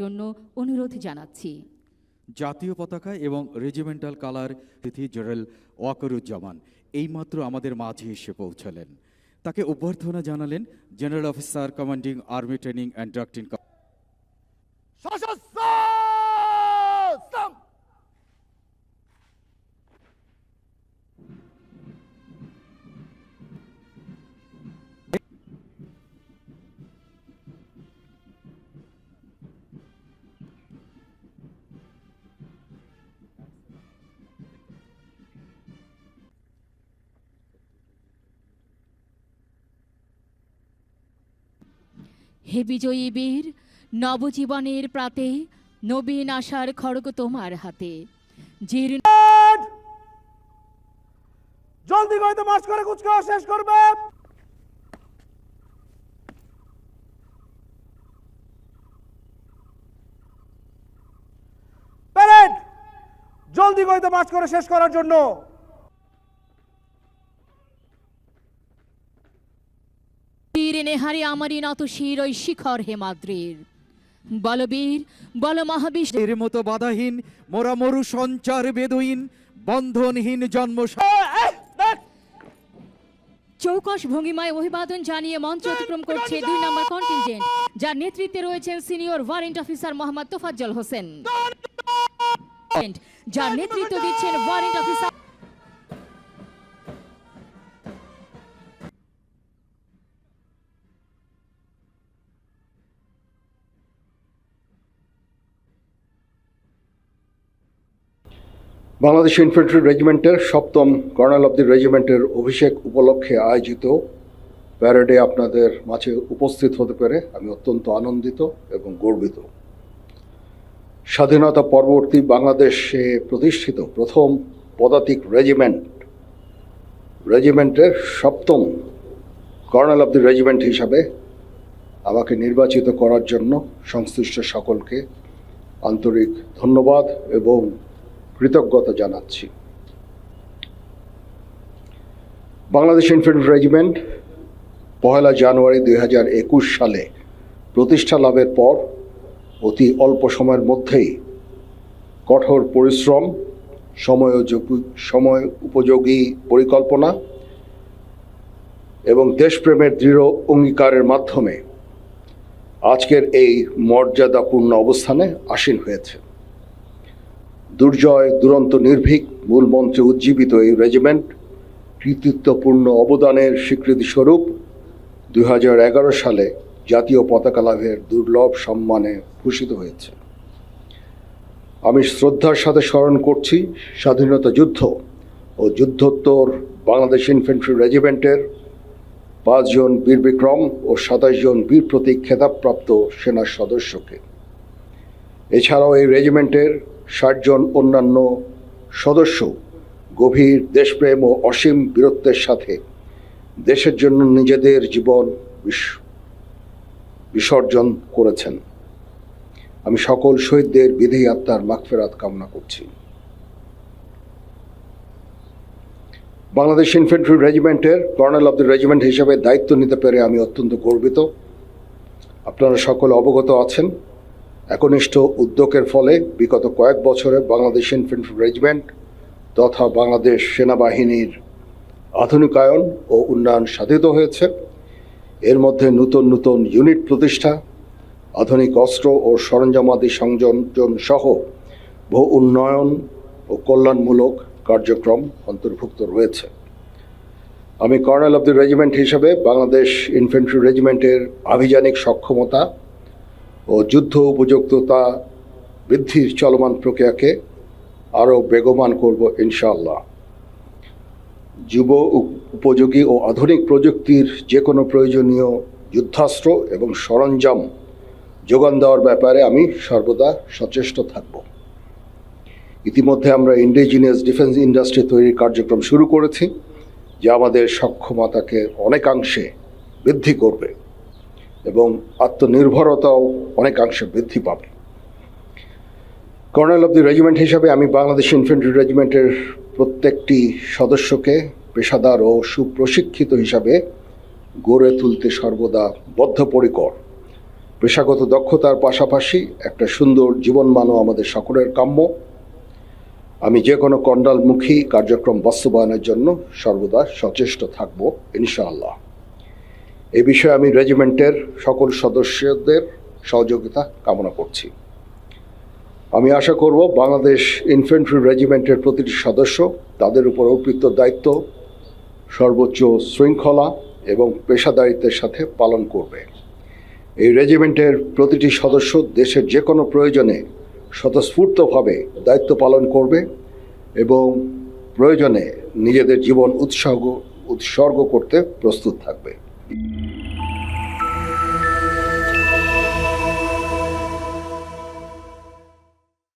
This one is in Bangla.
জন্য অনুরোধ জানাচ্ছি। জাতীয় পতাকা এবং রেজিমেন্টাল কালার তিথি জেনারেল ওয়াকরুজ্জামান এইমাত্র আমাদের মাঝে এসে পৌঁছালেন। তাকে অভ্যর্থনা জানালেন general officer commanding army training and doctrine সশস্ত্র! হে বিজয়ী বীর, নবজীবনের প্রাতে নবীন আশার খড়গ তোমার হাতে। জীর্ণ জলদি গইতে মার্চ করে কুচকাওয়া শেষ করবে। জলদি গইতে মার্চ করে শেষ করার জন্য। বীর নেহারি আমারই নত শির ওই শিখর হেমাদ্রির বলবীর বল মহাবিশ এর মতো বাধাহীন মোরা মরু সঞ্চার বেদহীন বন্ধনহীন জন্ম চৌকস ভঙ্গিমায় অভিবাদন জানিয়ে মঞ্চ অতিক্রম করছে দুই নম্বর কন্টিনজেন্ট যার নেতৃত্বে রয়েছেন senior warrant officer Mohammad Tofazzal Hossain. যার নেতৃত্ব দিচ্ছেন ওয়ারেন্ট অফিসার বাংলাদেশ ইনফেন্ট্রি রেজিমেন্টের সপ্তম কর্নেল অব দি রেজিমেন্টের অভিষেক উপলক্ষে আয়োজিত প্যারেডে আপনাদের মাঝে উপস্থিত হতে পেরে আমি অত্যন্ত আনন্দিত এবং গর্বিত। স্বাধীনতা পরবর্তী বাংলাদেশে প্রতিষ্ঠিত প্রথম পদাতিক রেজিমেন্ট রেজিমেন্টের সপ্তম কর্নেল অব দি রেজিমেন্ট হিসাবে আমাকে নির্বাচিত করার জন্য সংশ্লিষ্ট সকলকে আন্তরিক ধন্যবাদ এবং কৃতজ্ঞতা জানাচ্ছি। বাংলাদেশ ইনফেন্ট্রি রেজিমেন্ট পহেলা জানুয়ারি দুই হাজার একুশ সালে প্রতিষ্ঠা লাভের পর অতি অল্প সময়ের মধ্যেই কঠোর পরিশ্রম সময়োযোগী- সময় উপযোগী পরিকল্পনা এবং দেশপ্রেমের দৃঢ় অঙ্গীকারের মাধ্যমে আজকের এই মর্যাদাপূর্ণ অবস্থানে আসীন হয়েছে। দুর্জয়, দুরন্ত, নির্ভীক মূল মন্ত্রে উজ্জীবিত এই রেজিমেন্ট কৃতিত্বপূর্ণ অবদানের স্বীকৃতি স্বরূপ দু হাজার এগারো সালে জাতীয় পতাকা লাভের দুর্লভ সম্মানে ভূষিত হয়েছে। আমি শ্রদ্ধার সাথে স্মরণ করছি স্বাধীনতা যুদ্ধ ও যুদ্ধোত্তর বাংলাদেশ ইনফেন্ট্রি রেজিমেন্টের পাঁচজন বীর বিক্রম ও সাতাশ জন বীর প্রতীক খেতাবপ্রাপ্ত সেনা সদস্যকে। এছাড়াও এই রেজিমেন্টের ষাট জন অন্যান্য সদস্য গভীর দেশপ্রেম ও অসীম বীরত্বের সাথে দেশের জন্য নিজেদের জীবন বিস- বিসর্জন করেছেন। আমি সকল শহীদদের বিধি আত্মার মাগফেরাত কামনা করছি। বাংলাদেশ ইনফেন্ট্রি রেজিমেন্টের কর্নেল অব দ্য রেজিমেন্ট হিসেবে দায়িত্ব নিতে পেরে আমি অত্যন্ত গর্বিত। আপনারা সকলে অবগত আছেন। একনিষ্ঠ উদ্যোগের ফলে বিগত কয়েক বছরে বাংলাদেশ ইনফেন্ট্রি রেজিমেন্ট তথা বাংলাদেশ সেনাবাহিনীর আধুনিকায়ন ও উন্নয়ন সাধিত হয়েছে। এর মধ্যে নতুন নতুন ইউনিট প্রতিষ্ঠা, আধুনিক অস্ত্র ও সরঞ্জামাদি সংযোজন সহ বহু উন্নয়ন ও কল্যাণমূলক কার্যক্রম অন্তর্ভুক্ত রয়েছে। আমি কর্নেল অব দ্য রেজিমেন্ট হিসেবে বাংলাদেশ ইনফেন্ট্রি রেজিমেন্টের আভিযানিক সক্ষমতা ও যুদ্ধ উপযুক্ততা বৃদ্ধির চলমান প্রক্রিয়াকে আরও বেগবান করব ইনশাআল্লাহ। যুব উপ- উপযোগী ও আধুনিক প্রযুক্তির যে কোনো প্রয়োজনীয় যুদ্ধাস্ত্র এবং সরঞ্জাম যোগান দেওয়ার ব্যাপারে আমি সর্বদা সচেষ্ট থাকব। ইতিমধ্যে আমরা ইন্ডিজিনিয়াস ডিফেন্স ইন্ডাস্ট্রি তৈরির কার্যক্রম শুরু করেছি, যা আমাদের সক্ষমতাকে অনেকাংশে বৃদ্ধি করবে। এবং আত্মনির্ভরতাও অনেকাংশে বৃদ্ধি পাবে। কর্নেল অব দি রেজিমেন্ট হিসাবে আমি বাংলাদেশ ইনফেন্ট্রি রেজিমেন্টের প্রত্যেকটি সদস্যকে পেশাদার ও সুপ্রশিক্ষিত হিসাবে গড়ে তুলতে সর্বদা বদ্ধপরিকর। পেশাগত দক্ষতার পাশাপাশি একটা সুন্দর জীবনমানও আমাদের সকলের কাম্য। আমি যে কোনো কন্ডালমুখী কার্যক্রম বাস্তবায়নের জন্য সর্বদা সচেষ্ট থাকব, ইনশাআল্লাহ। এ বিষয়ে আমি রেজিমেন্টের সকল সদস্যদের সহযোগিতা কামনা করছি। আমি আশা করব বাংলাদেশ ইনফেন্ট্রি রেজিমেন্টের প্রতিটি সদস্য তাদের উপর অর্পিত দায়িত্ব সর্বোচ্চ শৃঙ্খলা এবং পেশাদারিত্বের সাথে পালন করবে। এই রেজিমেন্টের প্রতিটি সদস্য দেশের যে কোনো প্রয়োজনে স্বতঃস্ফূর্তভাবে দায়িত্ব পালন করবে এবং প্রয়োজনে নিজেদের জীবন উৎসর্গ উৎসর্গ করতে প্রস্তুত থাকবে।